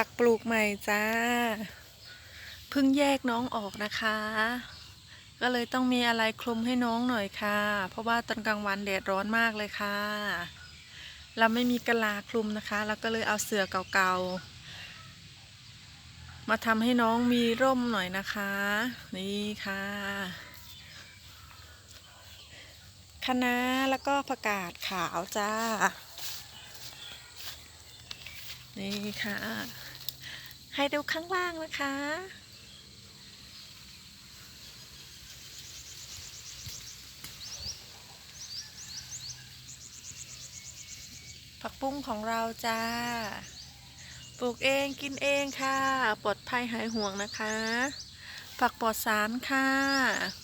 ผักปลูกใหม่จ้าเพิ่งแยกน้องออกนะคะ ก็เลยต้องมีอะไรคลุมให้น้องหน่อยค่ะ เพราะว่าตอนกลางวันแดดร้อนมากเลยค่ะ เราไม่มีกะลาคลุมนะคะเราก็เลยเอาเสื่อเก่าๆ มาทำให้น้องมีร่มหน่อยนะคะ นี่ค่ะคะน้าแล้วก็ผักกาดขาวจ้า นี่ค่ะ ให้ดูข้างล่างนะคะ ผักปุ้งของเราจ้า ปลูกเองกินเองค่ะ ปลอดภัยหายห่วงนะคะ ผักปลอดสารค่ะ